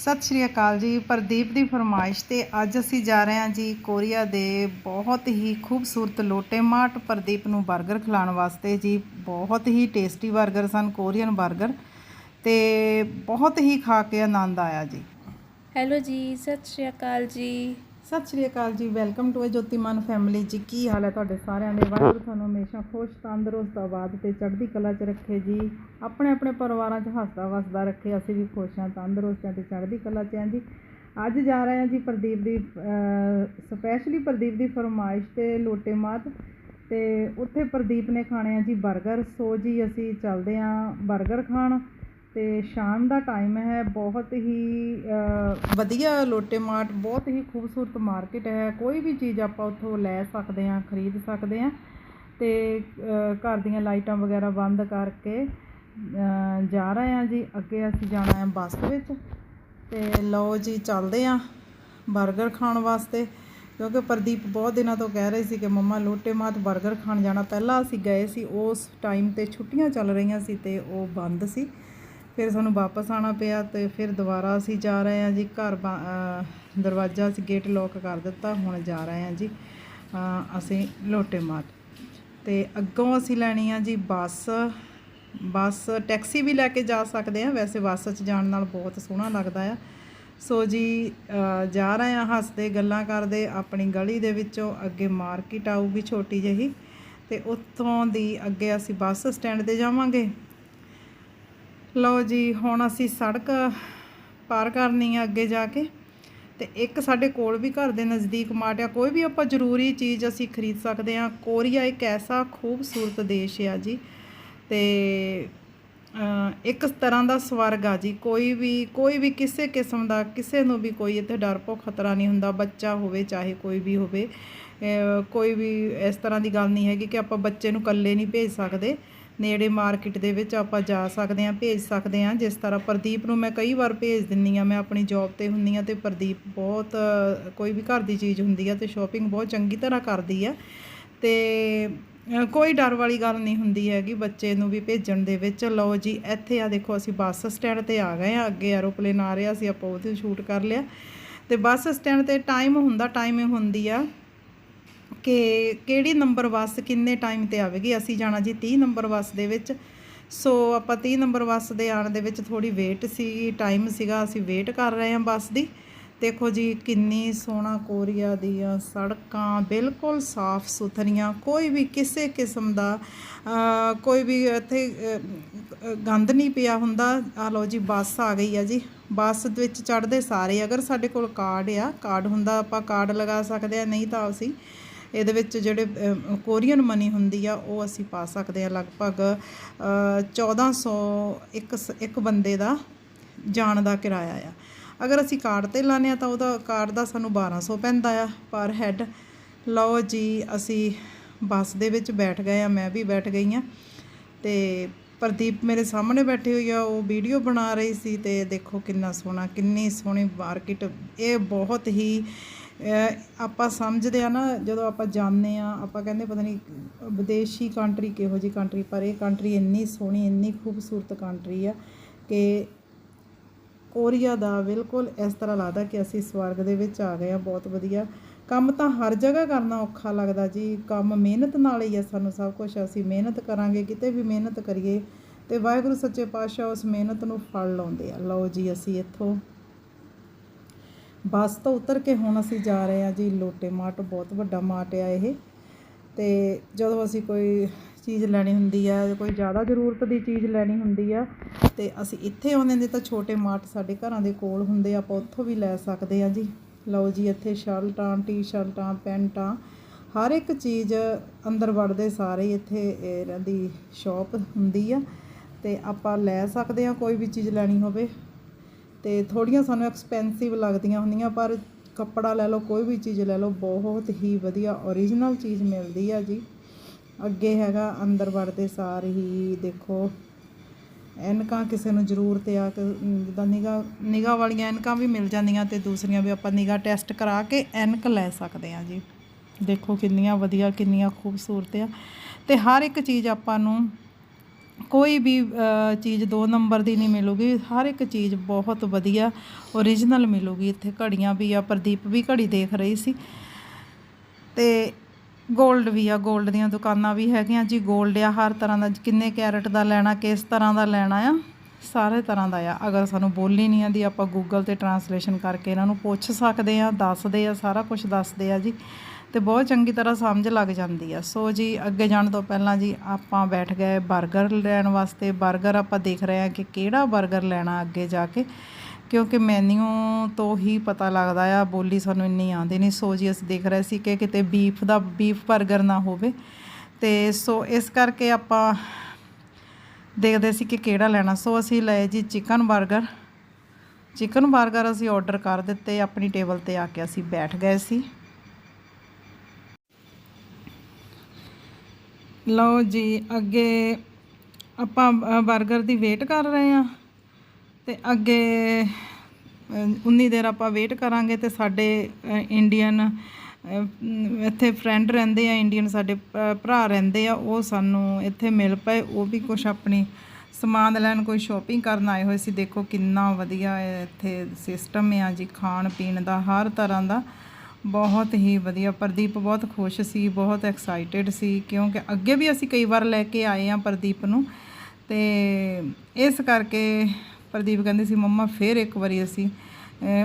ਸਤਿ ਸ਼੍ਰੀ ਅਕਾਲ ਜੀ। ਪ੍ਰਦੀਪ ਦੀ ਫਰਮਾਇਸ਼ ਤੇ ਅੱਜ ਅਸੀਂ ਜਾ ਰਹੇ ਹਾਂ ਜੀ ਕੋਰੀਆ ਦੇ ਬਹੁਤ ਹੀ ਖੂਬਸੂਰਤ ਲੋਟੇ ਮਾਟ ਪ੍ਰਦੀਪ ਨੂੰ 버ਗਰ ਖਿਲਾਉਣ ਵਾਸਤੇ ਜੀ ਬਹੁਤ ਹੀ ਟੇਸਟੀ 버ਗਰ ਸਨ, ਕੋਰੀਅਨ 버ਗਰ ਤੇ ਬਹੁਤ ਹੀ ਖਾ ਕੇ ਆਨੰਦ ਆਇਆ ਜੀ। ਹੈਲੋ ਜੀ, ਸਤਿ ਸ਼੍ਰੀ ਅਕਾਲ ਜੀ। ਸਤਿ ਸ਼੍ਰੀ ਅਕਾਲ ਜੀ welcome to a Jotiman family ਜੀ। ਕੀ ਹਾਲ ਹੈ ਤੁਹਾਡੇ ਸਾਰਿਆਂ ਦੇ? ਵਾਹਿਗੁਰੂ ਤੁਹਾਨੂੰ ਹਮੇਸ਼ਾ ਖੁਸ਼, ਤੰਦਰੁਸਤ, ਆਬਾਦ ਤੇ ਚੜ੍ਹਦੀ ਕਲਾ 'ਚ ਰੱਖੇ ਜੀ। ਆਪਣੇ ਆਪਣੇ ਪਰਿਵਾਰਾਂ 'ਚ ਹੱਸਦਾ ਵਸਦਾ ਰੱਖੇ, ਅਸੀਂ ਵੀ ਖੁਸ਼ ਹਾਂ, ਤੰਦਰੁਸਤ ਹਾਂ ਤੇ ਚੜ੍ਹਦੀ ਕਲਾ 'ਚ ਹਾਂ ਜੀ। ਅੱਜ ਜਾ ਰਹੇ ਹਾਂ ਜੀ ਪ੍ਰਦੀਪ ਦੀ ਸਪੈਸ਼ਲੀ ਪ੍ਰਦੀਪ ਦੀ ਫਰਮਾਇਸ਼ ਤੇ ਲੋਟੇ ਮਾਤ ਤੇ ਉੱਥੇ ਪ੍ਰਦੀਪ ਨੇ ਖਾਣੇ ਆ ਜੀ 버ਗਰ ਸੋ ਜੀ, ਅਸੀਂ ਚੱਲਦੇ ਹਾਂ 버ਗਰ ਖਾਣ। ਅਤੇ ਸ਼ਾਮ ਦਾ ਟਾਈਮ ਹੈ, ਬਹੁਤ ਹੀ ਵਧੀਆ ਲੋਟੇ ਮਾਰਟ, ਬਹੁਤ ਹੀ ਖੂਬਸੂਰਤ ਮਾਰਕੀਟ ਹੈ। ਕੋਈ ਵੀ ਚੀਜ਼ ਆਪਾਂ ਉੱਥੋਂ ਲੈ ਸਕਦੇ ਹਾਂ, ਖਰੀਦ ਸਕਦੇ ਹਾਂ ਅਤੇ ਘਰ ਦੀਆਂ ਲਾਈਟਾਂ ਵਗੈਰਾ ਬੰਦ ਕਰਕੇ ਜਾ ਰਹੇ ਹਾਂ ਜੀ। ਅੱਗੇ ਅਸੀਂ ਜਾਣਾ ਹੈ ਬੱਸ ਵਿੱਚ ਅਤੇ ਲਓ ਜੀ, ਚੱਲਦੇ ਹਾਂ 버ਗਰ ਖਾਣ ਵਾਸਤੇ। ਕਿਉਂਕਿ ਪ੍ਰਦੀਪ ਬਹੁਤ ਦਿਨਾਂ ਤੋਂ ਕਹਿ ਰਹੇ ਸੀ ਕਿ ਮੰਮਾ ਲੋਟੇ ਮਾਤ 버ਗਰ ਖਾਣ ਜਾਣਾ। ਪਹਿਲਾਂ ਅਸੀਂ ਗਏ ਸੀ, ਉਸ ਟਾਈਮ ਤੇ ਛੁੱਟੀਆਂ ਚੱਲ ਰਹੀਆਂ ਸੀ ਤੇ ਉਹ ਬੰਦ ਸੀ। ਫਿਰ ਸਾਨੂੰ ਵਾਪਸ ਆਣਾ ਪਿਆ ਤੇ ਫਿਰ ਦੁਬਾਰਾ ਅਸੀਂ ਜਾ ਰਹੇ ਹਾਂ ਜੀ, ਘਰ ਬਾ- ਦਰਵਾਜ਼ਾ ਅਸੀਂ ਗੇਟ ਲੋਕ ਕਰ ਦਿੱਤਾ, ਹੁਣ ਜਾ ਰਹੇ ਹਾਂ ਜੀ ਅਸੀਂ ਲੋਟੇ ਮਾਤ ਤੇ ਅੱਗੋਂ ਅਸੀਂ ਲੈਣੀ ਆ ਜੀ ਬੱਸ ਬੱਸ, ਟੈਕਸੀ ਵੀ ਲੈ ਕੇ ਜਾ ਸਕਦੇ ਆ ਵੈਸੇ ਬੱਸ 'ਚ ਜਾਣ ਨਾਲ ਬਹੁਤ ਸੋਹਣਾ ਲੱਗਦਾ ਆ। ਸੋ ਜੀ ਜਾ ਰਹੇ ਆ ਹੱਸਦੇ ਗੱਲਾਂ ਕਰਦੇ, ਆਪਣੀ ਗਲੀ ਦੇ ਵਿੱਚੋਂ ਅੱਗੇ ਮਾਰਕੀਟ ਆਊਗੀ ਛੋਟੀ ਜਿਹੀ, ਤੇ ਉੱਥੋਂ ਦੀ ਅੱਗੇ ਅਸੀਂ ਬੱਸ ਸਟੈਂਡ ਤੇ ਜਾਵਾਂਗੇ। ਲਓ ਜੀ, ਹੁਣ ਅਸੀਂ ਸੜਕ ਪਾਰ ਕਰਨੀ ਆ ਅੱਗੇ ਜਾ ਕੇ। ਤੇ ਇੱਕ ਸਾਡੇ ਕੋਲ ਵੀ ਘਰ ਦੇ ਨਜ਼ਦੀਕ ਮਾਰਟ ਆ। ਕੋਈ ਵੀ ਆਪਾਂ ਜ਼ਰੂਰੀ ਚੀਜ਼ ਅਸੀਂ ਖਰੀਦ ਸਕਦੇ ਹਾਂ ਕੋਰੀਆ ਇੱਕ ਐਸਾ ਖੂਬਸੂਰਤ ਦੇਸ਼ ਆ ਜੀ। ਤੇ ਇੱਕ ਤਰ੍ਹਾਂ ਦਾ ਸਵਰਗ ਆ ਜੀ। ਕੋਈ ਵੀ ਕੋਈ ਵੀ ਕਿਸੇ ਕਿਸਮ ਦਾ, ਕਿਸੇ ਨੂੰ ਵੀ ਕੋਈ ਇੱਥੇ ਡਰ ਭੋ ਖਤਰਾ ਨਹੀਂ ਹੁੰਦਾ। ਬੱਚਾ ਹੋਵੇ, ਚਾਹੇ ਕੋਈ ਵੀ ਹੋਵੇ। ਕੋਈ ਵੀ ਇਸ ਤਰ੍ਹਾਂ ਦੀ ਗੱਲ ਨਹੀਂ ਹੈਗੀ ਕਿ ਆਪਾਂ ਬੱਚੇ ਨੂੰ ਇਕੱਲੇ ਨਹੀਂ ਭੇਜ ਸਕਦੇ। ਨੇੜੇ ਮਾਰਕੀਟ ਦੇ ਵਿੱਚ ਆਪਾਂ ਜਾ ਸਕਦੇ ਹਾਂ, ਭੇਜ ਸਕਦੇ ਹਾਂ। ਜਿਸ ਤਰ੍ਹਾਂ ਪ੍ਰਦੀਪ ਨੂੰ ਮੈਂ ਕਈ ਵਾਰ ਭੇਜ ਦਿੰਨੀ ਆ ਮੈਂ ਆਪਣੀ ਜੌਬ ਤੇ ਹੁੰਨੀ ਆ ਤੇ ਪ੍ਰਦੀਪ ਬਹੁਤ, ਕੋਈ ਵੀ ਘਰ ਦੀ ਚੀਜ਼ ਹੁੰਦੀ ਆ ਤੇ ਸ਼ਾਪਿੰਗ ਬਹੁਤ ਚੰਗੀ ਤਰ੍ਹਾਂ ਕਰਦੀ ਆ ਤੇ ਕੋਈ ਡਰ ਵਾਲੀ ਗੱਲ ਨਹੀਂ ਹੁੰਦੀ ਹੈਗੀ ਬੱਚੇ ਨੂੰ ਵੀ ਭੇਜਣ ਦੇ ਵਿੱਚ। ਲਓ ਜੀ, ਇੱਥੇ ਆ ਦੇਖੋ, ਅਸੀਂ ਬੱਸ ਸਟੈਂਡ ਤੇ ਆ ਗਏ ਆ ਅੱਗੇ ਐਰੋਪਲੇਨ ਆ ਰਿਹਾ ਸੀ, ਆਪਾਂ ਉਹਦੇ ਸ਼ੂਟ ਕਰ ਲਿਆ। ਤੇ ਬੱਸ ਸਟੈਂਡ ਤੇ ਟਾਈਮ ਹੁੰਦਾ ਟਾਈਮ ਹੁੰਦੀ ਆ। ਕਿ ਕਿਹੜੀ ਨੰਬਰ ਬੱਸ ਕਿੰਨੇ ਟਾਈਮ ਤੇ ਆਵੇਗੀ? ਅਸੀਂ ਜਾਣਾ ਜੀ 30 ਨੰਬਰ ਬੱਸ ਦੇ ਵਿੱਚ। ਸੋ ਆਪਾਂ 30 ਨੰਬਰ ਬੱਸ ਦੇ ਆਉਣ ਦੇ ਵਿੱਚ ਥੋੜੀ ਵੇਟ ਸੀ ਟਾਈਮ ਸੀਗਾ, ਅਸੀਂ ਵੇਟ ਕਰ ਰਹੇ ਹਾਂ ਬੱਸ ਦੀ। ਦੇਖੋ ਜੀ, ਕਿੰਨੀ ਸੋਹਣਾ ਕੋਰੀਆ ਦੀਆਂ ਸੜਕਾਂ, ਬਿਲਕੁਲ ਸਾਫ਼ ਸੁਥਰੀਆਂ, ਕੋਈ ਵੀ ਕਿਸੇ ਕਿਸਮ ਦਾ ਕੋਈ ਵੀ ਇੱਥੇ ਗੰਦ ਨਹੀਂ ਪਿਆ ਹੁੰਦਾ। ਆ ਲਓ ਜੀ, ਬੱਸ ਆ ਗਈ ਆ ਜੀ। ਬੱਸ ਦੇ ਵਿੱਚ ਚੜ੍ਹਦੇ ਸਾਰੇ, ਅਗਰ ਸਾਡੇ ਕੋਲ ਕਾਰਡ ਆ ਕਾਰਡ ਹੁੰਦਾ, ਆਪਾਂ ਕਾਰਡ ਲਗਾ ਸਕਦੇ ਆ ਨਹੀਂ ਤਾਂ ਅਸੀਂ ਇਹਦੇ ਵਿੱਚ ਜਿਹੜੇ ਕੋਰੀਅਨ ਮਨੀ ਹੁੰਦੀ ਆ ਉਹ ਅਸੀਂ ਪਾ ਸਕਦੇ ਆ ਲਗਭਗ ਅ, 1400 ਇੱਕ ਸ- ਇੱਕ ਬੰਦੇ ਦਾ ਜਾਣ ਦਾ ਕਿਰਾਇਆ ਆ। ਅਗਰ ਅਸੀਂ ਕਾਰਡ ਤੇ ਲਾਨੇ ਆ ਤਾਂ ਉਹਦਾ ਕਾਰਡ ਦਾ ਸਾਨੂੰ 1200 ਪੈਂਦਾ ਆ ਪਰ ਹੈਡ। ਲਓ ਜੀ ਅਸੀਂ ਬੱਸ ਦੇ ਵਿੱਚ ਬੈਠ ਗਏ ਆ ਮੈਂ ਵੀ ਬੈਠ ਗਈ ਆ। ਤੇ ਪ੍ਰਦੀਪ ਮੇਰੇ ਸਾਹਮਣੇ ਬੈਠੀ ਹੋਈ ਆ ਉਹ ਵੀਡੀਓ ਬਣਾ ਰਹੀ ਸੀ ਤੇ ਦੇਖੋ ਕਿੰਨਾ ਸੋਹਣਾ ਕਿੰਨੀ ਸੋਹਣੀ ਮਾਰਕੀਟ। ਇਹ ਬਹੁਤ ਹੀ ਆਪਾਂ ਸਮਝਦੇ ਆ ਨਾ, ਜਦੋਂ ਆਪਾਂ ਜਾਂਦੇ ਆ, ਆਪਾਂ ਕਹਿੰਦੇ ਪਤਾ ਨਹੀਂ ਵਿਦੇਸ਼ੀ ਕੰਟਰੀ ਕਿਹੋ ਜੀ ਕੰਟਰੀ ਪਰ ਇਹ ਕੰਟਰੀ ਇੰਨੀ ਸੋਹਣੀ, ਇੰਨੀ ਖੂਬਸੂਰਤ ਕੰਟਰੀ ਆ ਕਿ ਕੋਰੀਆ ਦਾ ਬਿਲਕੁਲ ਇਸ ਤਰ੍ਹਾਂ ਲੱਗਦਾ ਕਿ ਅਸੀਂ ਸਵਰਗ ਦੇ ਵਿੱਚ ਆ ਗਏ ਆ, ਬਹੁਤ ਵਧੀਆ। ਕੰਮ ਤਾਂ ਹਰ ਜਗ੍ਹਾ ਕਰਨਾ ਔਖਾ ਲੱਗਦਾ ਜੀ। ਕੰਮ ਮਿਹਨਤ ਨਾਲ ਹੀ ਆ ਸਾਨੂੰ ਸਭ ਕੁਝ ਅਸੀਂ ਮਿਹਨਤ ਕਰਾਂਗੇ, ਕਿਤੇ ਵੀ ਮਿਹਨਤ ਕਰੀਏ ਤੇ ਵਾਹਿਗੁਰੂ ਸੱਚੇ ਪਾਤਸ਼ਾਹ ਉਸ ਮਿਹਨਤ ਨੂੰ ਫਲ ਲਾਉਂਦੇ ਆ। ਲਓ ਜੀ, ਅਸੀਂ ਇੱਥੋਂ ਬੱਸ ਤੋਂ ਉਤਰ ਕੇ ਹੁਣ ਅਸੀਂ ਜਾ ਰਹੇ ਹਾਂ ਜੀ, ਲੋਟੇ ਮਾਰਟ, ਬਹੁਤ ਵੱਡਾ ਮਾਰਟ ਆ ਇਹ। ਤੇ ਜਦੋਂ ਅਸੀਂ ਕੋਈ ਚੀਜ਼ ਲੈਣੀ ਹੁੰਦੀ ਆ, ਕੋਈ ਜ਼ਿਆਦਾ ਜ਼ਰੂਰਤ ਦੀ ਚੀਜ਼ ਲੈਣੀ ਹੁੰਦੀ ਆ, ਤੇ ਅਸੀਂ ਇੱਥੇ ਆਉਂਦੇ ਨੇ ਤਾਂ ਛੋਟੇ ਮਾਰਟ ਸਾਡੇ ਘਰਾਂ ਦੇ ਕੋਲ ਹੁੰਦੇ ਆਪਾਂ ਉੱਥੋਂ ਵੀ ਲੈ ਸਕਦੇ ਆ ਜੀ। ਲਓ ਜੀ, ਇੱਥੇ ਸ਼ਰਟਾਂ, ਟੀ-ਸ਼ਰਟਾਂ, ਪੈਂਟਾਂ, ਹਰ ਇੱਕ ਚੀਜ਼ ਅੰਦਰ ਵੜਦੇ ਸਾਰੇ ਇੱਥੇ ਇਹਨਾਂ ਦੀ ਸ਼ਾਪ ਹੁੰਦੀ ਆ। ਤੇ ਆਪਾਂ ਲੈ ਸਕਦੇ ਆ ਕੋਈ ਵੀ ਚੀਜ਼ ਲੈਣੀ ਹੋਵੇ। ਤੇ ਥੋੜੀਆਂ ਸਾਨੂੰ ਐਕਸਪੈਂਸਿਵ ਲੱਗਦੀਆਂ ਹੁੰਦੀਆਂ, ਪਰ ਕੱਪੜਾ ਲੈ ਲਓ, ਕੋਈ ਵੀ ਚੀਜ਼ ਲੈ ਲਓ, ਬਹੁਤ ਹੀ ਵਧੀਆ ਓਰੀਜਨਲ ਚੀਜ਼ ਮਿਲਦੀ ਆ ਜੀ। ਅੱਗੇ ਹੈਗਾ ਅੰਦਰ ਵੜਦੇ ਸਾਰ ਹੀ, ਦੇਖੋ। ਐਨਕਾਂ ਕਿਸੇ ਨੂੰ ਜ਼ਰੂਰਤ ਆ ਜਿੱਦਾਂ ਨਿਗਾ ਨਿਗਾ ਵਾਲੀਆਂ ਐਨਕਾਂ ਵੀ ਮਿਲ ਜਾਂਦੀਆਂ ਤੇ ਦੂਸਰੀਆਂ ਵੀ ਆਪਾਂ ਨਿਗਾ ਟੈਸਟ ਕਰਾ ਕੇ ਐਨਕ ਲੈ ਸਕਦੇ ਆ ਜੀ। ਦੇਖੋ ਕਿੰਨੀਆਂ ਵਧੀਆ, ਕਿੰਨੀਆਂ ਖੂਬਸੂਰਤ ਆ। ਤੇ ਹਰ ਇੱਕ ਚੀਜ਼ ਆਪਾਂ ਨੂੰ ਕੋਈ ਵੀ ਚੀਜ਼ ਦੋ ਨੰਬਰ ਦੀ ਨਹੀਂ ਮਿਲੂਗੀ। ਹਰ ਇੱਕ ਚੀਜ਼ ਬਹੁਤ ਵਧੀਆ origignal ਮਿਲੂਗੀ। ਇੱਥੇ ਘੜੀਆਂ ਵੀ ਆ, ਪ੍ਰਦੀਪ ਵੀ ਘੜੀ ਦੇਖ ਰਹੀ ਸੀ। ਤੇ 골ਡ ਵੀ ਆ 골ਡ ਦੀਆਂ ਦੁਕਾਨਾਂ ਵੀ ਹੈਗੀਆਂ। ਜੀ 골ਡ ਆ, ਹਰ ਤਰ੍ਹਾਂ ਦਾ, ਕਿੰਨੇ ਕੈਰਟ ਦਾ ਲੈਣਾ, ਕਿਸ ਤਰ੍ਹਾਂ ਦਾ ਲੈਣਾ ਆ, ਸਾਰੇ ਤਰ੍ਹਾਂ ਦਾ ਆ। ਅਗਰ ਸਾਨੂੰ ਬੋਲੀ ਨਹੀਂ ਆਂਦੀ, ਆਪਾਂ ਗੂਗਲ ਤੇ ਟਰਾਂਸਲੇਸ਼ਨ ਕਰਕੇ ਇਹਨਾਂ ਨੂੰ ਪੁੱਛ ਸਕਦੇ ਆ, ਦੱਸਦੇ ਆ, ਸਾਰਾ ਕੁਝ ਦੱਸਦੇ ਆ ਜੀ। ਤੇ ਬਹੁਤ ਚੰਗੀ ਤਰ੍ਹਾਂ ਸਮਝ ਲੱਗ ਜਾਂਦੀ ਆ। ਸੋ ਜੀ, ਅੱਗੇ ਜਾਣ ਤੋਂ ਪਹਿਲਾਂ ਜੀ, ਆਪਾਂ ਬੈਠ ਗਏ 버ਗਰ ਲੈਣ ਵਾਸਤੇ। 버ਗਰ ਆਪਾਂ ਦੇਖ ਰਹੇ ਆ ਕਿ ਕਿਹੜਾ 버ਗਰ ਲੈਣਾ ਅੱਗੇ ਜਾ ਕੇ, ਕਿਉਂਕਿ ਮੈਨੂ ਤੋਂ ਹੀ ਪਤਾ ਲੱਗਦਾ ਆ, ਬੋਲੀ ਸਾਨੂੰ ਇੰਨੀ ਆਉਂਦੀ ਨਹੀਂ। ਸੋ ਜੀ, ਅਸੀਂ ਦੇਖ ਰਹੇ ਸੀ ਕਿ ਕਿਤੇ ਬੀਫ ਦਾ ਬੀਫ 버ਗਰ ਨਾ ਹੋਵੇ। ਤੇ ਸੋ ਇਸ ਕਰਕੇ ਆਪਾਂ ਦੇਖਦੇ ਸੀ ਕਿ ਕਿਹੜਾ ਲੈਣਾ। ਸੋ ਅਸੀਂ ਲਏ ਜੀ ਚਿਕਨ 버ਗਰ ਚਿਕਨ 버ਗਰ ਅਸੀਂ ਆਰਡਰ ਕਰ ਦਿੱਤੇ, ਆਪਣੀ ਟੇਬਲ ਤੇ ਆ ਕੇ ਅਸੀਂ ਬੈਠ ਗਏ ਸੀ। ਲਓ ਜੀ, ਅੱਗੇ ਆਪਾਂ 버ਗਰ ਦੀ ਵੇਟ ਕਰ ਰਹੇ ਆ ਤੇ ਅੱਗੇ ਉਨੀ ਦੇਰ ਆਪਾਂ ਵੇਟ ਕਰਾਂਗੇ ਤੇ ਸਾਡੇ ਇੰਡੀਅਨ ਇੱਥੇ ਫਰੈਂਡ ਰਹਿੰਦੇ ਆ ਇੰਡੀਅਨ ਸਾਡੇ ਭਰਾ ਰਹਿੰਦੇ ਆ, ਉਹ ਸਾਨੂੰ ਇੱਥੇ ਮਿਲ ਪਏ, ਉਹ ਵੀ ਕੁਝ ਆਪਣੀ ਸਮਾਨ ਲੈਣ, ਕੋਈ ਸ਼ਾਪਿੰਗ ਕਰਨ ਆਏ ਹੋਏ ਸੀ। ਦੇਖੋ ਕਿੰਨਾ ਵਧੀਆ ਇੱਥੇ ਸਿਸਟਮ ਆ ਜੀ ਖਾਣ ਪੀਣ ਦਾ, ਹਰ ਤਰ੍ਹਾਂ ਦਾ। ਬਹੁਤ ਹੀ ਵਧੀਆ। ਪ੍ਰਦੀਪ ਬਹੁਤ ਖੁਸ਼ ਸੀ, ਬਹੁਤ ਐਕਸਾਈਟਿਡ ਸੀ, ਕਿਉਂਕਿ ਅੱਗੇ ਵੀ ਅਸੀਂ ਕਈ ਵਾਰ ਲੈ ਕੇ ਆਏ ਆ ਪ੍ਰਦੀਪ ਨੂੰ। ਤੇ ਇਸ ਕਰਕੇ ਪ੍ਰਦੀਪ ਕਹਿੰਦੇ ਸੀ, ਮੰਮਾ, ਫੇਰ ਇੱਕ ਵਾਰੀ ਅਸੀਂ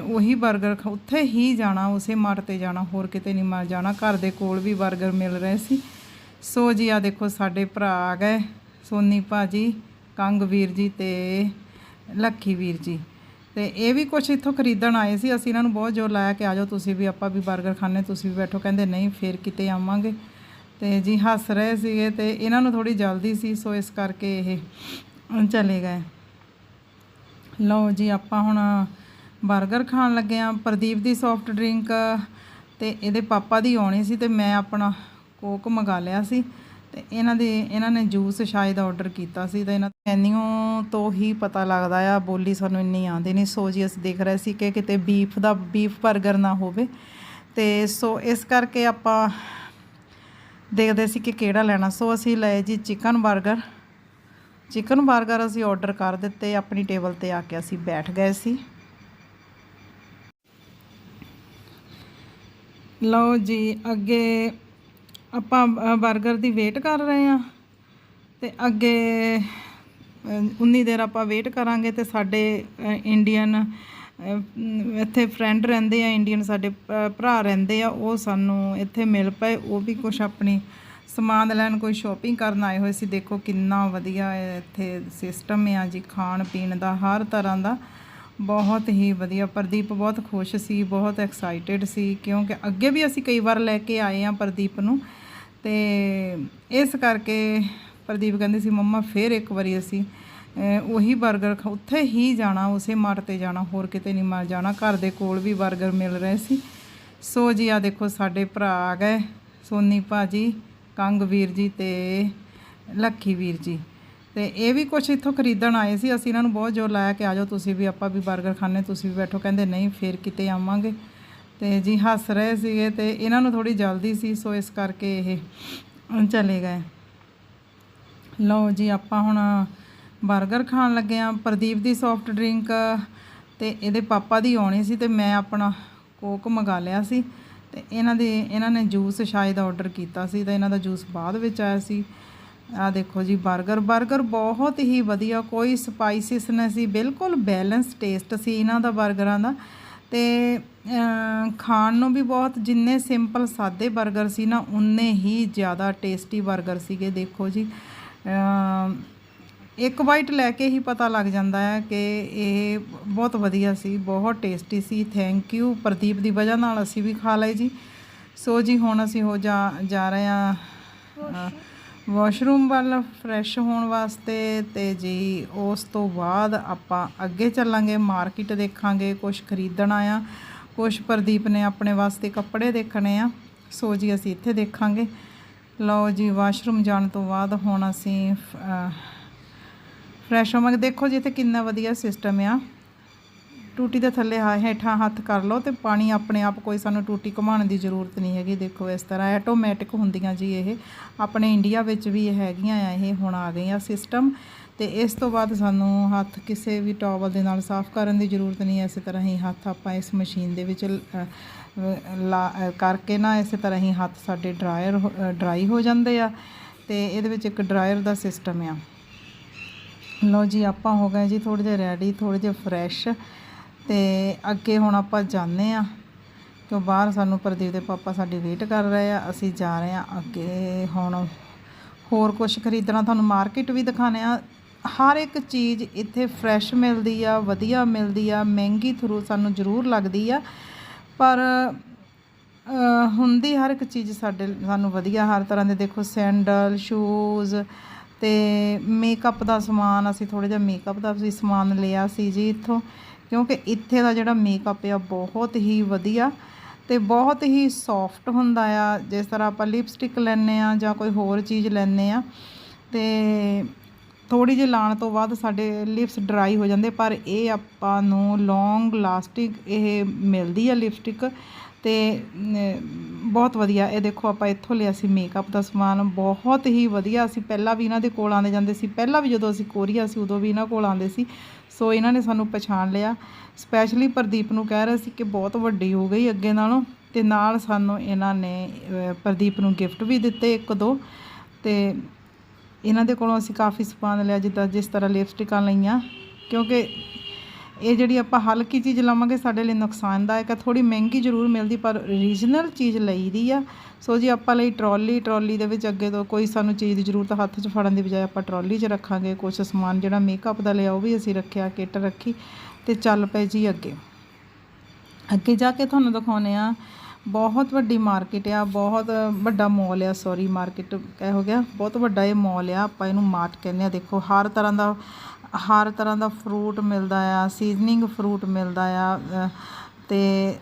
ਉਹੀ 버ਗਰ ਉੱਥੇ ਹੀ ਜਾਣਾ, ਉਸੇ ਮਾਰਟ ਤੇ ਜਾਣਾ, ਹੋਰ ਕਿਤੇ ਨਹੀਂ ਮਾ ਜਾਣਾ। ਘਰ ਦੇ ਕੋਲ ਵੀ 버ਗਰ ਮਿਲ ਰਹੇ ਸੀ। ਸੋ ਜੀ ਆ ਦੇਖੋ ਸਾਡੇ ਭਰਾ ਆ ਗਏ, ਸੋਨੀ ਭਾਜੀ ਕੰਗ ਵੀਰ ਜੀ ਤੇ ਲੱਖੀ ਵੀਰ ਜੀ। ਤੇ ਇਹ ਵੀ ਕੁਝ ਇੱਥੋਂ ਖਰੀਦਣ ਆਏ ਸੀ। ਅਸੀਂ ਇਹਨਾਂ ਨੂੰ ਬਹੁਤ ਜ਼ੋਰ ਲਾਇਆ ਕਿ ਆ ਜਾਓ, ਤੁਸੀਂ ਵੀ ਆਪਾਂ ਵੀ 버ਗਰ ਖਾਣੇ ਤੁਸੀਂ ਵੀ ਬੈਠੋ। ਕਹਿੰਦੇ ਨਹੀਂ, ਫੇਰ ਕਿਤੇ ਆਵਾਂਗੇ। ਤੇ ਜੀ ਹੱਸ ਰਹੇ ਸੀਗੇ ਤੇ ਇਹਨਾਂ ਨੂੰ ਥੋੜੀ ਜਲਦੀ ਸੀ, ਸੋ ਇਸ ਕਰਕੇ ਇਹ ਚਲੇ ਗਏ। ਲਓ ਜੀ, ਆਪਾਂ ਹੁਣ 버ਗਰ ਖਾਣ ਲੱਗੇ ਆ ਪ੍ਰਦੀਪ ਦੀ ਸੌਫਟ ਡਰਿੰਕ ਤੇ ਇਹਦੇ ਪਾਪਾ ਦੀ ਆਉਣੀ ਸੀ ਤੇ ਮੈਂ ਆਪਣਾ ਕੋਕ ਮੰਗਾ ਲਿਆ ਸੀ। ਤੇ ਇਹਨਾਂ ਦੇ, ਇਹਨਾਂ ਨੇ ਜੂਸ ਸ਼ਾਇਦ ਆਰਡਰ ਕੀਤਾ ਸੀ ਤਾਂ ਇਹਨਾਂ ਮੈਨਿਊ ਤੋਂ ਹੀ ਪਤਾ ਲੱਗਦਾ ਆ, ਬੋਲੀ ਸਾਨੂੰ ਇੰਨੀ ਆਉਂਦੀ ਨਹੀਂ। ਸੋ ਜੀ, ਅਸੀਂ ਦੇਖ ਰਹੇ ਸੀ ਕਿ ਕਿਤੇ ਬੀਫ ਦਾ ਬੀਫ 버ਗਰ ਨਾ ਹੋਵੇ। ਤੇ ਸੋ ਇਸ ਕਰਕੇ ਆਪਾਂ ਦੇਖਦੇ ਸੀ ਕਿ ਕਿਹੜਾ ਲੈਣਾ। ਸੋ ਅਸੀਂ ਲਏ ਜੀ ਚਿਕਨ 버ਗਰ ਚਿਕਨ 버ਗਰ ਅਸੀਂ ਆਰਡਰ ਕਰ ਦਿੱਤੇ, ਆਪਣੀ ਟੇਬਲ ਤੇ ਆ ਕੇ ਅਸੀਂ ਬੈਠ ਗਏ ਸੀ। ਲਓ ਜੀ, ਅੱਗੇ ਆਪਾਂ 버ਗਰ ਦੀ ਵੇਟ ਕਰ ਰਹੇ ਆ ਤੇ ਅੱਗੇ ਉਨੀ ਦੇਰ ਆਪਾਂ ਵੇਟ ਕਰਾਂਗੇ ਤੇ ਸਾਡੇ ਇੰਡੀਅਨ ਇੱਥੇ ਫਰੈਂਡ ਰਹਿੰਦੇ ਆ ਇੰਡੀਅਨ ਸਾਡੇ ਭਰਾ ਰਹਿੰਦੇ ਆ, ਉਹ ਸਾਨੂੰ ਇੱਥੇ ਮਿਲ ਪਏ, ਉਹ ਵੀ ਕੁਝ ਆਪਣੀ ਸਮਾਨ ਲੈਣ ਕੋਈ ਸ਼ਾਪਿੰਗ ਕਰਨ ਆਏ ਹੋਏ ਸੀ। ਦੇਖੋ ਕਿੰਨਾ ਵਧੀਆ ਇੱਥੇ ਸਿਸਟਮ ਆ ਜੀ ਖਾਣ ਪੀਣ ਦਾ, ਹਰ ਤਰ੍ਹਾਂ ਦਾ। ਬਹੁਤ ਹੀ ਵਧੀਆ। ਪ੍ਰਦੀਪ ਬਹੁਤ ਖੁਸ਼ ਸੀ, ਬਹੁਤ ਐਕਸਾਈਟਿਡ ਸੀ, ਕਿਉਂਕਿ ਅੱਗੇ ਵੀ ਅਸੀਂ ਕਈ ਵਾਰ ਲੈ ਕੇ ਆਏ ਆ ਪ੍ਰਦੀਪ ਨੂੰ। ਤੇ ਇਸ ਕਰਕੇ ਪ੍ਰਦੀਪ ਕਹਿੰਦੇ ਸੀ, ਮੰਮਾ, ਫੇਰ ਇੱਕ ਵਾਰੀ ਅਸੀਂ ਉਹੀ 버ਗਰ ਖਾ, ਉੱਥੇ ਹੀ ਜਾਣਾ, ਉਸੇ ਮਾਰਟ ਤੇ ਜਾਣਾ, ਹੋਰ ਕਿਤੇ ਨਹੀਂ ਮਾ ਜਾਣਾ। ਘਰ ਦੇ ਕੋਲ ਵੀ 버ਗਰ ਮਿਲ ਰਹੇ ਸੀ। ਸੋ ਜੀ ਆ ਦੇਖੋ ਸਾਡੇ ਭਰਾ ਆ ਗਏ, ਸੋਨੀ ਭਾਜੀ ਕੰਗ ਵੀਰ ਜੀ ਤੇ ਲੱਖੀ ਵੀਰ ਜੀ। ਤੇ ਇਹ ਵੀ ਕੁਝ ਇੱਥੋਂ ਖਰੀਦਣ ਆਏ ਸੀ। ਅਸੀਂ ਇਹਨਾਂ ਨੂੰ ਬਹੁਤ ਜ਼ੋਰ ਲਾਇਆ ਕਿ ਆ ਜਾਓ, ਤੁਸੀਂ ਵੀ ਆਪਾਂ ਵੀ 버ਗਰ ਖਾਣੇ ਤੁਸੀਂ ਵੀ ਬੈਠੋ। ਕਹਿੰਦੇ ਨਹੀਂ, ਫੇਰ ਕਿਤੇ ਆਵਾਂਗੇ। ਤੇ ਜੀ ਹੱਸ ਰਹੇ ਸੀਗੇ ਤੇ ਇਹਨਾਂ ਨੂੰ ਥੋੜੀ ਜਲਦੀ ਸੀ, ਸੋ ਇਸ ਕਰਕੇ ਇਹ ਚਲੇ ਗਏ। ਲਓ ਜੀ, ਆਪਾਂ ਹੁਣ 버ਗਰ ਖਾਣ ਲੱਗੇ ਆ ਪ੍ਰਦੀਪ ਦੀ ਸੌਫਟ ਡਰਿੰਕ ਤੇ ਇਹਦੇ ਪਾਪਾ ਦੀ ਆਉਣੀ ਸੀ ਤੇ ਮੈਂ ਆਪਣਾ ਕੋਕ ਮੰਗਾ ਲਿਆ ਸੀ। ਤੇ ਇਹਨਾਂ ਦੇ, ਇਹਨਾਂ ਨੇ ਜੂਸ ਸ਼ਾਇਦ ਆਰਡਰ ਕੀਤਾ ਸੀ ਤਾਂ ਇਹਨਾਂ ਦਾ ਜੂਸ ਬਾਅਦ ਵਿੱਚ ਆਇਆ ਸੀ। ਆ ਦੇਖੋ ਜੀ 버ਗਰ 버ਗਰ ਬਹੁਤ ਹੀ ਵਧੀਆ, ਕੋਈ ਸਪਾਈਸਿਸ ਨਹੀਂ ਸੀ, ਬਿਲਕੁਲ ਬੈਲੈਂਸ ਟੇਸਟ ਸੀ ਇਹਨਾਂ ਦਾ 버ਗਰਾਂ ਦਾ। ਤੇ ਖਾਣ ਨੂੰ ਵੀ ਬਹੁਤ, ਜਿੰਨੇ ਸਿੰਪਲ ਸਾਦੇ 버ਗਰ ਸੀ ਨਾ, ਉਨੇ ਹੀ ਜ਼ਿਆਦਾ ਟੇਸਟੀ 버ਗਰ ਸੀਗੇ, ਦੇਖੋ ਜੀ। ਇੱਕ ਵਾਈਟ ਲੈ ਕੇ ਹੀ ਪਤਾ ਲੱਗ ਜਾਂਦਾ ਹੈ ਕਿ ਇਹ ਬਹੁਤ ਵਧੀਆ ਸੀ, ਬਹੁਤ ਟੇਸਟੀ ਸੀ। ਥੈਂਕ ਯੂ ਪ੍ਰਦੀਪ ਦੀ ਵਜ੍ਹਾ ਨਾਲ ਅਸੀਂ ਵੀ ਖਾ ਲਏ ਜੀ। ਸੋ ਜੀ, ਹੁਣ ਅਸੀਂ ਹੋ ਜਾ ਜਾ ਰਹੇ ਆ ਵਾਸ਼ਰੂਮ ਵੱਲ ਫਰੈਸ਼ ਹੋਣ ਵਾਸਤੇ ਤੇ ਜੀ ਉਸ ਤੋਂ ਬਾਅਦ ਆਪਾਂ ਅੱਗੇ ਚੱਲਾਂਗੇ ਮਾਰਕੀਟ ਦੇਖਾਂਗੇ ਕੁਝ ਖਰੀਦਣਾ ਆ ਕੁਝ ਪ੍ਰਦੀਪ ਨੇ ਆਪਣੇ ਵਾਸਤੇ ਕੱਪੜੇ ਦੇਖਣੇ ਆ। ਸੋ ਜੀ ਅਸੀਂ ਇੱਥੇ ਦੇਖਾਂਗੇ। ਲਓ ਜੀ, ਵਾਸ਼ਰੂਮ ਜਾਣ ਤੋਂ ਬਾਅਦ ਹੁਣ ਅਸੀਂ ਫ- ਫਰੈਸ਼ ਹੋਵਾਂਗੇ। ਦੇਖੋ ਜੀ, ਇੱਥੇ ਕਿੰਨਾ ਵਧੀਆ ਸਿਸਟਮ ਆ। ਟੂਟੀ ਦੇ ਥੱਲੇ ਹਾ- ਹੇਠਾਂ ਹੱਥ ਕਰ ਲਓ ਤੇ ਪਾਣੀ ਆਪਣੇ ਆਪ ਕੋਈ ਸਾਨੂੰ ਟੂਟੀ ਘੁਮਾਉਣ ਦੀ ਜ਼ਰੂਰਤ ਨਹੀਂ ਹੈਗੀ। ਦੇਖੋ, ਇਸ ਤਰ੍ਹਾਂ ਆਟੋਮੈਟਿਕ ਹੁੰਦੀਆਂ ਜੀ ਇਹ। ਆਪਣੇ ਇੰਡੀਆ ਵਿੱਚ ਵੀ ਇਹ ਹੈਗੀਆਂ ਆ, ਇਹ ਹੁਣ ਆ ਗਈਆਂ ਸਿਸਟਮ। ਤੇ ਇਸ ਤੋਂ ਬਾਅਦ ਸਾਨੂੰ ਹੱਥ ਕਿਸੇ ਵੀ ਟਾਵਲ ਦੇ ਨਾਲ ਸਾਫ਼ ਕਰਨ ਦੀ ਜ਼ਰੂਰਤ ਨਹੀਂ ਹੈ ਇਸੇ ਤਰ੍ਹਾਂ ਹੀ ਹੱਥ ਆਪਾਂ ਇਸ ਮਸ਼ੀਨ ਦੇ ਵਿੱਚ ਲਾ ਕਰਕੇ ਨਾ ਇਸੇ ਤਰ੍ਹਾਂ ਹੀ ਹੱਥ ਸਾਡੇ ਡਰਾਇਰ ਡਰਾਈ ਹੋ ਜਾਂਦੇ ਆ ਤੇ ਇਹਦੇ ਵਿੱਚ ਇੱਕ ਡਰਾਇਰ ਦਾ ਸਿਸਟਮ ਆ। ਲਓ ਜੀ, ਆਪਾਂ ਹੋ ਗਏ ਜੀ ਥੋੜ੍ਹੇ ਜਿਹੇ ਰੈਡੀ, ਥੋੜ੍ਹੇ ਜਿਹੇ ਫਰੈਸ਼। ਤੇ ਅੱਗੇ ਹੁਣ ਆਪਾਂ ਜਾਂਦੇ ਆ ਕਿਉਂ ਬਾਹਰ ਸਾਨੂੰ ਪ੍ਰਦੀਪ ਦੇ ਪਾਪਾ ਸਾਡੀ ਵੇਟ ਕਰ ਰਹੇ ਆ, ਅਸੀਂ ਜਾ ਰਹੇ ਆ ਅੱਗੇ ਹੁਣ ਹੋਰ ਕੁਝ ਖਰੀਦਣਾ ਤੁਹਾਨੂੰ ਮਾਰਕੀਟ ਵੀ ਦਿਖਾਣੇ ਆ ਹਰ ਇੱਕ ਚੀਜ਼ ਇੱਥੇ ਫਰੈਸ਼ ਮਿਲਦੀ ਆ, ਵਧੀਆ ਮਿਲਦੀ ਆ, ਮਹਿੰਗੀ ਥਰੂ ਸਾਨੂੰ ਜ਼ਰੂਰ ਲੱਗਦੀ ਆ, ਪਰ ਹੁੰਦੀ ਹਰ ਇੱਕ ਚੀਜ਼ ਸਾਡੇ ਸਾਨੂੰ ਵਧੀਆ, ਹਰ ਤਰ੍ਹਾਂ ਦੇ ਦੇਖੋ ਸੈਂਡਲ ਸ਼ੂਜ਼ ਤੇ ਮੇਕਅਪ ਦਾ ਸਮਾਨ, ਅਸੀਂ ਥੋੜਾ ਜਿਹਾ ਮੇਕਅਪ ਦਾ ਵੀ ਸਮਾਨ ਲਿਆ ਸੀ ਜੀ ਇੱਥੋਂ। ਕਿਉਂਕਿ ਇੱਥੇ ਦਾ ਜਿਹੜਾ ਮੇਕਅਪ ਆ, ਬਹੁਤ ਹੀ ਵਧੀਆ ਤੇ ਬਹੁਤ ਹੀ ਸੌਫਟ ਹੁੰਦਾ ਆ। ਜਿਸ ਤਰ੍ਹਾਂ ਆਪਾਂ ਲਿਪਸਟਿਕ ਲੈਂਦੇ ਆ ਜਾਂ ਕੋਈ ਹੋਰ ਚੀਜ਼ ਲੈਂਦੇ ਆ ਤੇ ਥੋੜੀ ਜਿਹੀ ਲਾਣ ਤੋਂ ਬਾਅਦ ਸਾਡੇ ਲਿਪਸ ਡਰਾਈ ਹੋ ਜਾਂਦੇ, ਪਰ ਇਹ ਆਪਾਂ ਨੂੰ ਲੌਂਗ ਲਾਸਟਿੰਗ ਇਹ ਮਿਲਦੀ ਆ ਲਿਪਸਟਿਕ ਤੇ ਬਹੁਤ ਵਧੀਆ। ਇਹ ਦੇਖੋ ਆਪਾਂ ਇੱਥੋਂ ਲਿਆ ਸੀ ਮੇਕਅਪ ਦਾ ਸਮਾਨ, ਬਹੁਤ ਹੀ ਵਧੀਆ। ਅਸੀਂ ਪਹਿਲਾਂ ਵੀ ਇਹਨਾਂ ਦੇ ਕੋਲ ਆਉਂਦੇ ਜਾਂਦੇ ਸੀ, ਪਹਿਲਾਂ ਵੀ ਜਦੋਂ ਅਸੀਂ ਕੋਰੀਆ ਸੀ, ਉਦੋਂ ਵੀ ਇਹਨਾਂ ਕੋਲ ਆਉਂਦੇ ਸੀ। ਸੋ ਇਹਨਾਂ ਨੇ ਸਾਨੂੰ ਪਛਾਣ ਲਿਆ। ਸਪੈਸ਼ਲੀ ਪ੍ਰਦੀਪ ਨੂੰ ਕਹਿ ਰਹੇ ਸੀ ਕਿ ਬਹੁਤ ਵੱਡੀ ਹੋ ਗਈ ਅੱਗੇ ਨਾਲੋਂ ਤੇ ਨਾਲ ਸਾਨੂੰ ਇਹਨਾਂ ਨੇ ਪ੍ਰਦੀਪ ਨੂੰ ਗਿਫਟ ਵੀ ਦਿੱਤੇ ਇੱਕ ਦੋ ਤੇ ਇਹਨਾਂ ਦੇ ਕੋਲੋਂ ਅਸੀਂ ਕਾਫੀ ਸਮਾਨ ਲਿਆ, ਜਿੱਦਾਂ ਜਿਸ ਤਰ੍ਹਾਂ ਲਿਪਸਟਿਕਾਂ ਲਈਆਂ, ਕਿਉਂਕਿ ਇਹ ਜਿਹੜੀ ਆਪਾਂ ਹਲਕੀ ਚੀਜ਼ ਲਵਾਂਗੇ, ਸਾਡੇ ਲਈ ਨੁਕਸਾਨਦਾਇਕ ਆ। ਥੋੜੀ ਮਹਿੰਗੀ ਜ਼ਰੂਰ ਮਿਲਦੀ, ਪਰ ਰੀਜਨਲ ਚੀਜ਼ ਲਈਦੀ ਆ। ਸੋ ਜੀ, ਆਪਾਂ ਲਈ ਟਰਾਲੀ ਟਰਾਲੀ ਦੇ ਵਿੱਚ ਅੱਗੇ ਤੋਂ ਕੋਈ ਸਾਨੂੰ ਚੀਜ਼ ਦੀ ਜ਼ਰੂਰਤ ਹੱਥ 'ਚ ਫੜਨ ਦੀ ਬਜਾਏ ਆਪਾਂ ਟਰਾਲੀ 'ਚ ਰੱਖਾਂਗੇ। ਕੁਝ ਸਮਾਨ ਜਿਹੜਾ ਮੇਕਅਪ ਦਾ ਲਿਆ, ਉਹ ਵੀ ਅਸੀਂ ਰੱਖਿਆ, ਕਿੱਟ ਰੱਖੀ ਤੇ ਚੱਲ ਪਏ ਜੀ ਅੱਗੇ। ਅੱਗੇ ਜਾ ਕੇ ਤੁਹਾਨੂੰ ਦਿਖਾਉਨੇ ਆ ਬਹੁਤ ਵੱਡੀ ਮਾਰਕੀਟ ਆ, ਬਹੁਤ ਵੱਡਾ ਮਾਲ ਆ ਸੌਰੀ ਮਾਰਕੀਟ ਕਹਿ ਹੋ ਗਿਆ। ਬਹੁਤ ਵੱਡਾ ਇਹ ਮਾਲ ਆ, ਆਪਾਂ ਇਹਨੂੰ ਮਾਰਟ ਕਹਿੰਦੇ ਆ। ਦੇਖੋ, ਹਰ ਤਰ੍ਹਾਂ ਦਾ ਹਰ ਤਰ੍ਹਾਂ ਦਾ ਫਰੂਟ ਮਿਲਦਾ ਆ ਸੀਜ਼ਨਿੰਗ ਫਰੂਟ ਮਿਲਦਾ ਆ ਅਤੇ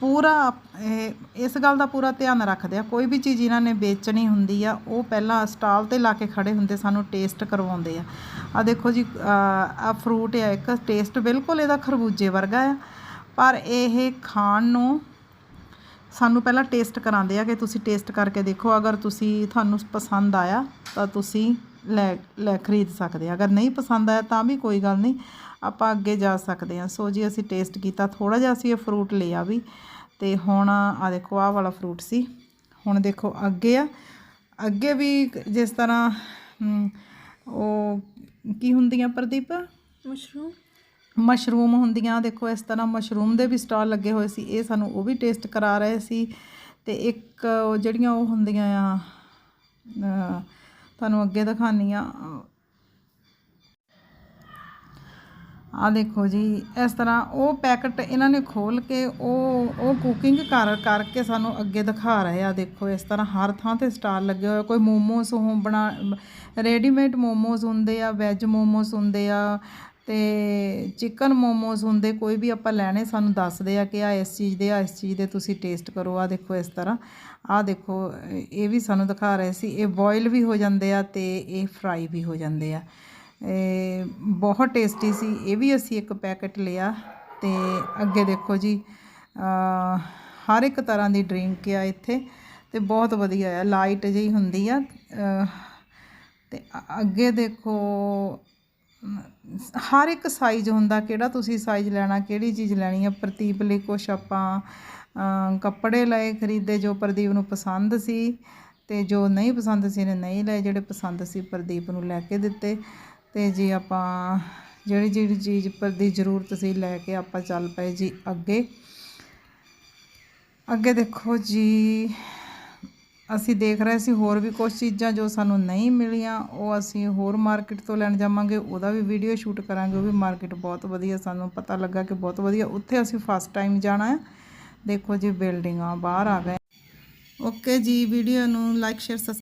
ਪੂਰਾ ਇਹ, ਇਸ ਗੱਲ ਦਾ ਪੂਰਾ ਧਿਆਨ ਰੱਖਦੇ ਆ। ਕੋਈ ਵੀ ਚੀਜ਼ ਇਹਨਾਂ ਨੇ ਵੇਚਣੀ ਹੁੰਦੀ ਆ, ਉਹ ਪਹਿਲਾਂ ਸਟਾਲ ਤੇ ਲਾ ਕੇ ਖੜੇ ਹੁੰਦੇ, ਸਾਨੂੰ ਟੇਸਟ ਕਰਵਾਉਂਦੇ ਆ। ਆ ਦੇਖੋ ਜੀ ਆ ਫਰੂਟ ਆ, ਇੱਕ ਟੇਸਟ ਬਿਲਕੁਲ ਇਹਦਾ ਖਰਬੂਜੇ ਵਰਗਾ ਆ। ਪਰ ਇਹ ਖਾਣ ਨੂੰ ਸਾਨੂੰ ਪਹਿਲਾਂ ਟੇਸਟ ਕਰਾਉਂਦੇ ਆ ਕਿ ਤੁਸੀਂ ਟੇਸਟ ਕਰਕੇ ਦੇਖੋ। ਅਗਰ ਤੁਸੀਂ, ਤੁਹਾਨੂੰ ਪਸੰਦ ਆਇਆ ਤਾਂ ਤੁਸੀਂ ਲੈ ਲੈ ਖਰੀਦ ਸਕਦੇ ਆ ਅਗਰ ਨਹੀਂ ਪਸੰਦ ਆਇਆ ਤਾਂ ਵੀ ਕੋਈ ਗੱਲ ਨਹੀਂ ਆਪਾਂ ਅੱਗੇ ਜਾ ਸਕਦੇ ਆ ਸੋ ਜੀ ਅਸੀਂ ਟੇਸਟ ਕੀਤਾ। ਥੋੜਾ ਜਿਹਾ ਅਸੀਂ ਇਹ ਫਰੂਟ ਲਿਆ ਵੀ। ਤੇ ਹੁਣ ਆ ਦੇਖੋ ਆਹ ਵਾਲਾ ਫਰੂਟ ਸੀ। ਹੁਣ ਦੇਖੋ ਅੱਗੇ ਆ। ਅੱਗੇ ਵੀ ਜਿਸ ਤਰ੍ਹਾਂ ਉਹ ਕੀ ਹੁੰਦੀਆਂ ਪ੍ਰਦੀਪ? ਮਸ਼ਰੂਮ। ਮਸ਼ਰੂਮ ਹੁੰਦੀਆਂ। ਦੇਖੋ ਇਸ ਤਰ੍ਹਾਂ ਮਸ਼ਰੂਮ ਦੇ ਵੀ ਸਟਾਲ ਲੱਗੇ ਹੋਏ ਸੀ। ਇਹ ਸਾਨੂੰ ਉਹ ਵੀ ਟੇਸਟ ਕਰਾ ਰਹੇ ਸੀ। ਤੇ ਇੱਕ ਜਿਹੜੀਆਂ ਉਹ ਹੁੰਦੀਆਂ ਆ ਤੁਹਾਨੂੰ ਅੱਗੇ ਦਿਖਾਨੀ ਆ। ਆ ਦੇਖੋ ਜੀ, ਇਸ ਤਰ੍ਹਾਂ ਉਹ ਪੈਕਟ ਇਹਨਾਂ ਨੇ ਖੋਲ ਕੇ ਉਹ ਉਹ ਕੁਕਿੰਗ ਕਰ, ਕਰਕੇ ਸਾਨੂੰ ਅੱਗੇ ਦਿਖਾ ਰਹੇ ਆ। ਦੇਖੋ, ਇਸ ਤਰ੍ਹਾਂ ਹਰ ਥਾਂ ਤੇ ਸਟਾਲ ਲੱਗੇ ਹੋਏ ਕੋਈ ਮੋਮੋਸ ਹੋ ਬਣਾ ਰੈਡੀਮੇਡ ਮੋਮੋਸ ਹੁੰਦੇ ਆ ਵੈਜ ਮੋਮੋਸ ਹੁੰਦੇ ਆ ਤੇ ਚਿਕਨ ਮੋਮੋਸ ਹੁੰਦੇ ਕੋਈ ਵੀ ਆਪਾਂ ਲੈਣੇ ਸਾਨੂੰ ਦੱਸਦੇ ਆ ਕਿ ਆ ਇਸ ਚੀਜ਼ ਦੇ ਆ ਇਸ ਚੀਜ਼ ਦੇ ਤੁਸੀਂ ਟੇਸਟ ਕਰੋ ਆ ਦੇਖੋ ਇਸ ਤਰ੍ਹਾਂ। ਆ ਦੇਖੋ ਇਹ ਵੀ ਸਾਨੂੰ ਦਿਖਾ ਰਹੇ ਸੀ। ਇਹ ਬੋਇਲ ਵੀ ਹੋ ਜਾਂਦੇ ਆ ਤੇ ਇਹ ਫਰਾਈ ਵੀ ਹੋ ਜਾਂਦੇ ਆ। ਬਹੁਤ ਟੇਸਟੀ ਸੀ। ਇਹ ਵੀ ਅਸੀਂ ਇੱਕ ਪੈਕਟ ਲਿਆ ਤੇ ਅੱਗੇ ਦੇਖੋ ਜੀ ਹਰ ਇੱਕ ਤਰ੍ਹਾਂ ਦੀ ਡਰਿੰਕ ਆ ਇੱਥੇ ਤੇ ਬਹੁਤ ਵਧੀਆ ਆ। ਲਾਈਟ ਜਿਹੀ ਹੁੰਦੀ ਆ। ਅ, ਤੇ ਅੱਗੇ ਦੇਖੋ ਹਰ ਇੱਕ ਸਾਈਜ਼ ਹੁੰਦਾ, ਕਿਹੜਾ ਤੁਸੀਂ ਸਾਈਜ਼ ਲੈਣਾ, ਕਿਹੜੀ ਚੀਜ਼ ਲੈਣੀ ਆ ਪ੍ਰਦੀਪ ਲਈ ਕੁਛ ਆਪਾਂ ਕੱਪੜੇ ਲਏ, ਖਰੀਦੇ, ਜੋ ਪ੍ਰਦੀਪ ਨੂੰ ਪਸੰਦ ਸੀ ਤੇ ਜੋ ਨਹੀਂ ਪਸੰਦ ਸੀ ਨੇ ਨਹੀਂ ਲਏ, ਜਿਹੜੇ ਪਸੰਦ ਸੀ ਪ੍ਰਦੀਪ ਨੂੰ ਲੈ ਕੇ ਦਿੱਤੇ। ਤੇ ਜੀ ਆਪਾਂ ਜਿਹੜੀ ਜਿਹੜੀ ਚੀਜ਼ ਦੀ ਜ਼ਰੂਰਤ ਸੀ, ਲੈ ਕੇ ਆਪਾਂ ਚੱਲ ਪਏ ਜੀ ਅੱਗੇ। ਅੱਗੇ ਦੇਖੋ ਜੀ ਅਸੀਂ ਦੇਖ ਰਹੇ ਸੀ ਹੋਰ ਵੀ ਕੁਝ ਚੀਜ਼ਾਂ ਜੋ ਸਾਨੂੰ ਨਹੀਂ ਮਿਲੀਆਂ, ਉਹ ਅਸੀਂ ਹੋਰ ਮਾਰਕੀਟ ਤੋਂ ਲੈਣ ਜਾਵਾਂਗੇ, ਉਹਦਾ ਵੀ ਵੀਡੀਓ ਸ਼ੂਟ ਕਰਾਂਗੇ, ਉਹ ਵੀ ਮਾਰਕੀਟ ਬਹੁਤ ਵਧੀਆ ਸਾਨੂੰ ਪਤਾ ਲੱਗਾ ਕਿ ਬਹੁਤ ਵਧੀਆ। ਉੱਥੇ ਅਸੀਂ ਫਸਟ ਟਾਈਮ ਜਾਣਾ ਹੈ। ਦੇਖੋ ਜੀ ਬਿਲਡਿੰਗਾਂ ਬਾਹਰ ਆ ਗਏ। ਓਕੇ ਜੀ ਵੀਡੀਓ ਨੂੰ ਲਾਈਕ ਸ਼ੇਅਰ